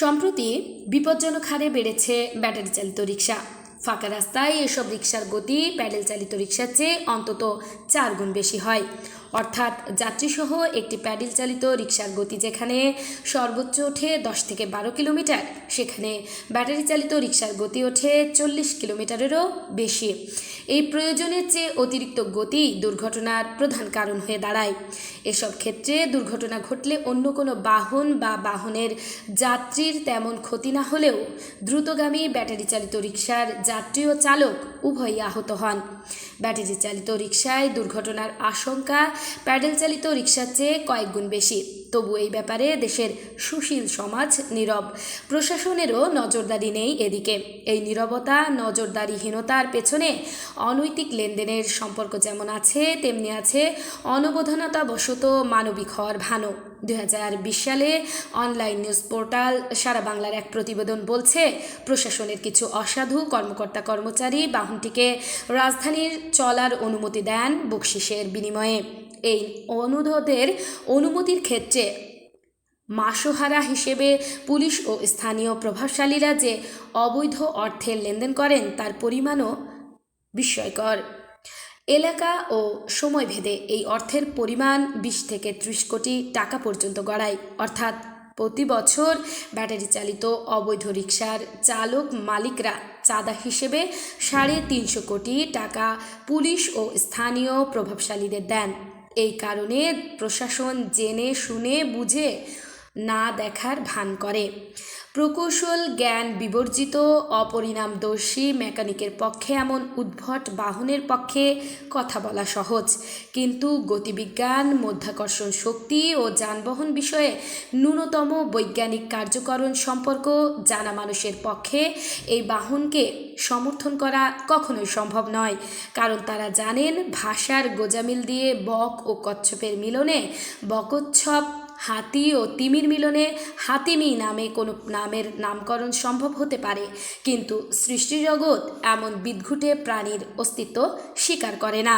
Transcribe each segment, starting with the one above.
সম্প্রতি বিপজ্জনক হারে বেড়েছে ব্যাটারি চালিত রিক্সা ফাঁকা রাস্তায় এসব রিক্সার গতি প্যাডেল চালিত রিক্সার চেয়ে অন্তত চার গুণ বেশি হয়। অর্থাৎ যাত্রীসহ একটি প্যাডেল চালিত রিক্সার গতি যেখানে সর্বোচ্চ ওঠে দশ থেকে বারো কিলোমিটার, সেখানে ব্যাটারি চালিত রিক্সার গতি ওঠে চল্লিশ কিলোমিটারেরও বেশি। এই প্রয়োজনের চেয়ে অতিরিক্ত গতি দুর্ঘটনার প্রধান কারণ হয়ে দাঁড়ায়। এসব ক্ষেত্রে দুর্ঘটনা ঘটলে অন্য কোনো বাহন বা বাহনের যাত্রীর তেমন ক্ষতি না হলেও দ্রুতগামী ব্যাটারি চালিত রিক্সার যাত্রী ও চালক উভয়ই আহত হন। ব্যাটারি চালিত রিক্সায় দুর্ঘটনার আশঙ্কা, প্যাডেল চালিত রিক্সার চেয়ে কয়েক গুণ বেশি। তবু এই ব্যাপারে দেশের সুশীল সমাজ নীরব। প্রশাসনেরও নজরদারি নেই এদিকে। এই নীরবতা, নজরদারিহীনতার পেছনে অনৈতিক লেনদেনের সম্পর্ক যেমন আছে, তেমনি আছে অনবধানতা বশত মানবিক হওয়ার ভানো দু হাজার বিশ সালে অনলাইন নিউজ পোর্টাল সারা বাংলার এক প্রতিবেদন বলছে, প্রশাসনের কিছু অসাধু কর্মকর্তা কর্মচারী বাহনটিকে রাজধানীর চলার অনুমতি দেন বকশিসের বিনিময়ে। এই অনুরোধের অনুমতির ক্ষেত্রে মাসোহারা হিসেবে পুলিশ ও স্থানীয় প্রভাবশালীরা যে অবৈধ অর্থের লেনদেন করেন, তার পরিমাণও বিস্ময়কর। এলাকা ও সময় ভেদে এই অর্থের পরিমাণ বিশ থেকে ত্রিশ কোটি টাকা পর্যন্ত গড়ায়। অর্থাৎ প্রতি বছর ব্যাটারি চালিত অবৈধ রিক্সার চালক মালিকরা চাঁদা হিসেবে সাড়ে তিনশো কোটি টাকা পুলিশ ও স্থানীয় প্রভাবশালীদের দেন। এই কারণে প্রশাসন জেনে শুনে বুঝে না দেখার ভান করে। প্রকৌশল জ্ঞান বিবর্জিত, অপরিণামদর্শী, মেকানিকের পক্ষে এমন উদ্ভট বাহনের পক্ষে কথা বলা সহজ। কিন্তু গতিবিজ্ঞান, মধ্যাকর্ষণ শক্তি ও যানবাহন বিষয়ে ন্যূনতম বৈজ্ঞানিক কার্যকরণ সম্পর্ক জানা মানুষের পক্ষে এই বাহনকে সমর্থন করা কখনোই সম্ভব নয়। কারণ তারা জানেন, ভাষার গোজামিল দিয়ে বক ও কচ্ছপের মিলনে বকচ্ছপ হাতি ও তিমির মিলনে হাতিমি নামে কোনো নামের নামকরণ সম্ভব হতে পারে। কিন্তু সৃষ্টিজগৎ এমন বিদঘুটে প্রাণীর অস্তিত্ব স্বীকার করে না।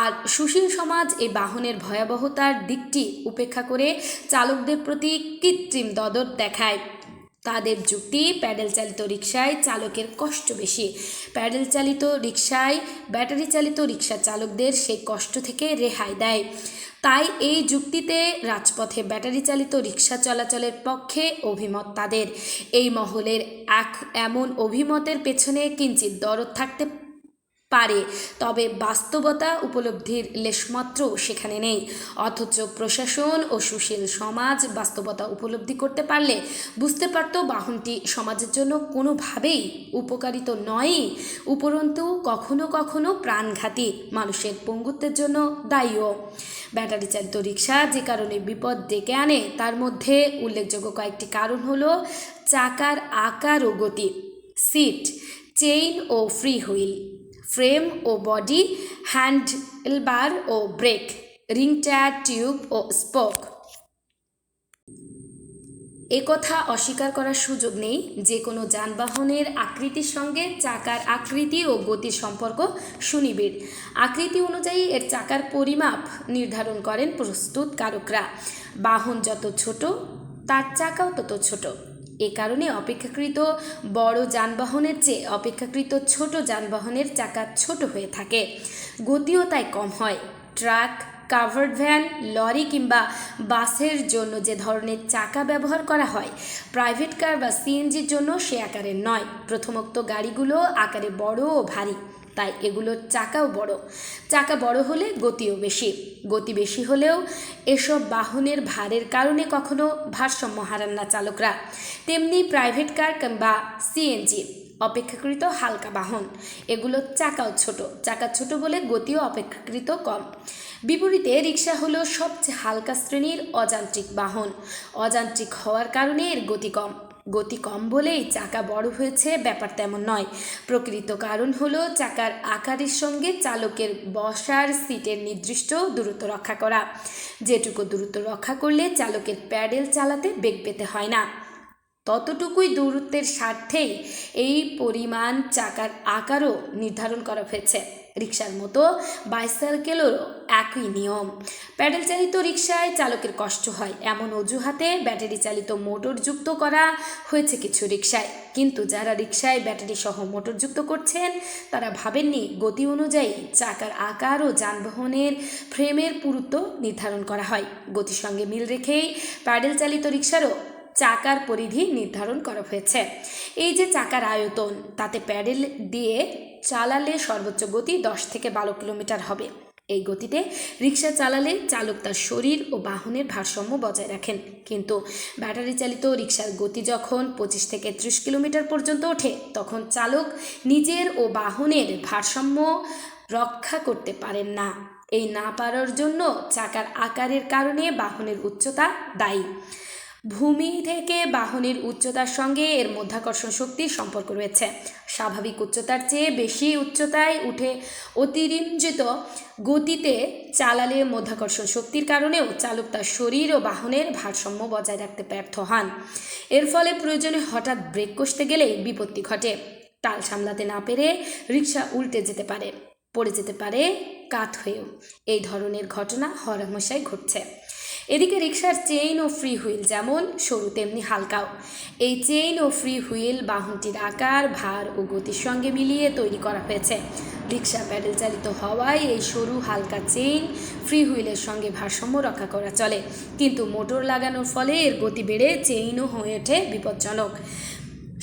আর সুশীল সমাজ এই বাহনের ভয়াবহতার দিকটি উপেক্ষা করে চালকদের প্রতি কৃত্রিম দদর দেখায়। তাদের যুক্তি, প্যাডেল চালিত রিক্সায় চালকের কষ্ট বেশি। প্যাডেল চালিত রিক্সায় ব্যাটারি চালিত রিক্সা চালকদের সেই কষ্ট থেকে রেহাই দেয়। তাই এই যুক্তিতে রাজপথে ব্যাটারি চালিত রিক্সা চলাচলের পক্ষে অভিমত তাদের। এই মহলের এক এমন অভিমতের পেছনে কিঞ্চিত দরদ থাকতে পারে, তবে বাস্তবতা উপলব্ধির লেশমাত্র সেখানে নেই। অথচ প্রশাসন ও সুশীল সমাজ বাস্তবতা উপলব্ধি করতে পারলে বুঝতে পারত বাহনটি সমাজের জন্য কোনোভাবেই উপকারিত নয়ই উপরন্তু কখনো কখনো প্রাণঘাতী মানুষের পঙ্গুত্বের জন্য দায়ীও। ব্যাটারি চালিত রিক্সা যে কারণে বিপদ ডেকে আনে, তার মধ্যে উল্লেখযোগ্য কয়েকটি কারণ হলো চাকার আকার ও গতি, সিট, চেইন ও ফ্রি হুইল। ফ্রেম ও বডি হ্যান্ডেলবার ও ব্রেক রিং টায়ার টিউব ও স্পোক একথা অস্বীকার করার সুযোগ নেই যে কোনো যানবাহনের আকৃতির সঙ্গে চাকার আকৃতি ও গতির সম্পর্ক সুনিবিড়। আকৃতি অনুযায়ী এর চাকার পরিমাপ নির্ধারণ করেন প্রস্তুতকারকরা। বাহন যত ছোট, তার চাকাও তত ছোট। এ কারণে অপেক্ষাকৃত বড় যানবাহনের চেয়ে অপেক্ষাকৃত ছোট যানবাহনের চাকা ছোট হয়ে থাকে। গতিও তাই কম হয়। ট্রাক কাভার্ড ভ্যান, লরি কিংবা বাসের জন্য যে ধরনের চাকা ব্যবহার করা হয়, প্রাইভেট কার বা সিএনজির জন্য সে আকারের নয়। প্রথমোক্ত গাড়িগুলো আকারে বড় ও ভারী, তাই এগুলোর চাকাও বড়। চাকা বড় হলে গতিও বেশি। গতি বেশি হলেও এসব বাহনের ভারের কারণে কখনো ভারসাম্য হারান না চালকরা। তেমনি প্রাইভেট কার কিংবা সিএনজি অপেক্ষাকৃত হালকা বাহন। এগুলোর চাকাও ছোট। চাকা ছোট বলে গতিও অপেক্ষাকৃত কম। বিপরীতে রিক্সা হলো সবচেয়ে হালকা শ্রেণির অযান্ত্রিক বাহন। অযান্ত্রিক হওয়ার কারণে এর গতি কম। গতি কম বলেই চাকা বড় হয়েছে ব্যাপার তেমন নয়। প্রকৃত কারণ হলো চাকার আকারের সঙ্গে চালকের বসার সিটের নির্দিষ্ট দূরত্ব রক্ষা করা। যেটুকু দূরত্ব রক্ষা করলে চালকের প্যাডেল চালাতে বেগ পেতে হয় না। ততটুকুই দূরত্বের স্বার্থেই এই পরিমাণ চাকার আকারও নির্ধারণ করা হয়েছে। রিক্সার মতো বাইসাইকেলেরও একই নিয়ম। প্যাডেল চালিত রিক্সায় চালকের কষ্ট হয়। এমন অজুহাতে ব্যাটারি চালিত মোটর যুক্ত করা হয়েছে কিছু রিক্সায় কিন্তু যারা রিক্সায় ব্যাটারি সহ মোটর যুক্ত করছেন, তারা ভাবেননি গতি অনুযায়ী চাকার আকার ও যানবাহনের ফ্রেমের পুরুত্ব নির্ধারণ করা হয়। গতির সঙ্গে মিল রেখেই প্যাডেল চালিত রিক্সারও চাকার পরিধি নির্ধারণ করা হয়েছে। এই যে চাকার আয়তন, তাতে প্যাডেল দিয়ে চালালে সর্বোচ্চ গতি দশ থেকে বারো কিলোমিটার হবে। এই গতিতে রিক্সা চালালে চালক তার শরীর ও বাহনের ভারসাম্য বজায় রাখেন। কিন্তু ব্যাটারি চালিত রিক্সার গতি যখন পঁচিশ থেকে ত্রিশ কিলোমিটার পর্যন্ত ওঠে, তখন চালক নিজের ও বাহনের ভারসাম্য রক্ষা করতে পারেন না। এই না পারার জন্য চাকার আকারের কারণে বাহনের উচ্চতা দায়ী। ভূমি থেকে বাহনের উচ্চতার সঙ্গে এর মধ্যাকর্ষণ শক্তির সম্পর্ক রয়েছে। স্বাভাবিক উচ্চতার চেয়ে বেশি উচ্চতায় উঠে অতিরঞ্জিত গতিতে চালালে মধ্যাকর্ষণ শক্তির কারণেও চালক তার শরীর ও বাহনের ভারসাম্য বজায় রাখতে ব্যর্থ হন। এর ফলে প্রয়োজনে হঠাৎ ব্রেক কষতে গেলে বিপত্তি ঘটে। তাল সামলাতে না পেরে রিক্সা উল্টে যেতে পারে, পড়ে যেতে পারে, কাত হয়েও। এই ধরনের ঘটনা হরহামেশাই ঘটছে। এদিকে রিক্সার চেইন ও ফ্রি হুইল যেমন, সরু তেমনি হালকাও। এই চেইন ও ফ্রি হুইল বাহনটির আকার, ভার ও গতির সঙ্গে মিলিয়ে তৈরি করা হয়েছে। রিক্সা প্যাডেল চালিত হওয়ায় এই সরু হালকা চেইন ফ্রি হুইলের সঙ্গে ভারসাম্য রক্ষা করা চলে। কিন্তু মোটর লাগানোর ফলে এর গতি বেড়ে চেইনও হয়ে ওঠে বিপজ্জনক।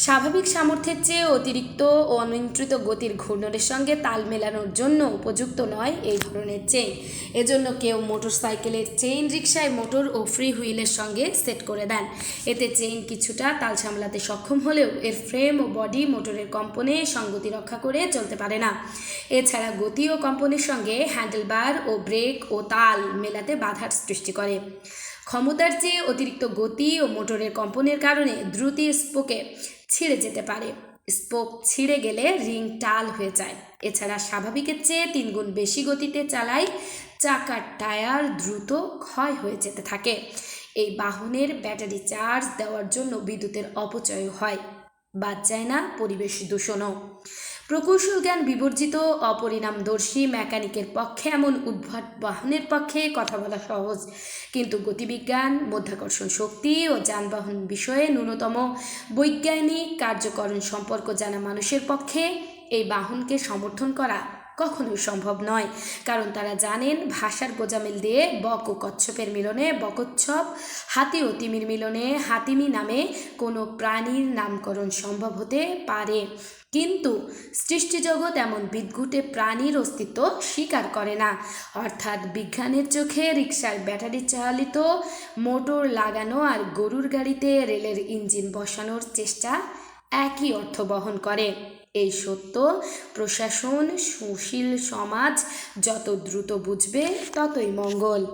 স্বাভাবিক সামর্থ্যের চেয়ে অতিরিক্ত ও অনিয়ন্ত্রিত গতির ঘূর্ণনের সঙ্গে তাল মেলানোর জন্য উপযুক্ত নয় এই ধরনের চেইন এজন্য কেউ মোটর সাইকেলের চেইন রিক্সায় মোটর ও ফ্রি হুইলের সঙ্গে সেট করে দেন। এতে চেইন কিছুটা তাল সামলাতে সক্ষম হলেও এর ফ্রেম ও বডি মোটরের কম্পনে সঙ্গতি রক্ষা করে চলতে পারে না। এছাড়া গতি ও কম্পনের সঙ্গে হ্যান্ডেলবার ও ব্রেক ও তাল মেলাতে বাধার সৃষ্টি করে। ক্ষমতার চেয়ে অতিরিক্ত গতি ও মোটরের কম্পনের কারণে দ্রুতি স্পোকে ছিঁড়ে যেতে পারে। স্পোক ছিঁড়ে গেলে রিং টাল হয়ে যায়। এছাড়া স্বাভাবিকের চেয়ে তিনগুণ বেশি গতিতে চালায় চাকার টায়ার দ্রুত ক্ষয় হয়ে যেতে থাকে। এই বাহনের ব্যাটারি চার্জ দেওয়ার জন্য বিদ্যুতের অপচয় হয়। বাদ যায় না পরিবেশ দূষণও। প্রকৌশল জ্ঞান বিবর্জিত, অপরিণামদর্শী, মেকানিকের পক্ষে এমন উদ্ভট বাহনের পক্ষে কথা বলা সহজ। কিন্তু গতিবিজ্ঞান, মধ্যাকর্ষণ শক্তি ও যানবাহন বিষয়ে ন্যূনতম বৈজ্ঞানিক কার্যকরণ সম্পর্ক জানা মানুষের পক্ষে এই বাহনকে সমর্থন করা কখনোই সম্ভব নয়। কারণ তারা জানেন, ভাষার গোজামিল দিয়ে বক ও কচ্ছপের মিলনে বকচ্ছপ হাতি ও তিমির মিলনে হাতিমি নামে কোনো প্রাণীর নামকরণ সম্ভব হতে পারে। কিন্তু সৃষ্টিজগৎ এমন বিদ্ঘুটে প্রাণীর অস্তিত্ব স্বীকার করে না। অর্থাৎ বিজ্ঞানের চোখে রিক্সার ব্যাটারি চালিত, মোটর লাগানো আর গরুর গাড়িতে রেলের ইঞ্জিন বসানোর চেষ্টা একই অর্থ বহন করে। এই সত্য। প্রশাসন সুশীল সমাজ যত দ্রুত বুঝবে ততই মঙ্গল।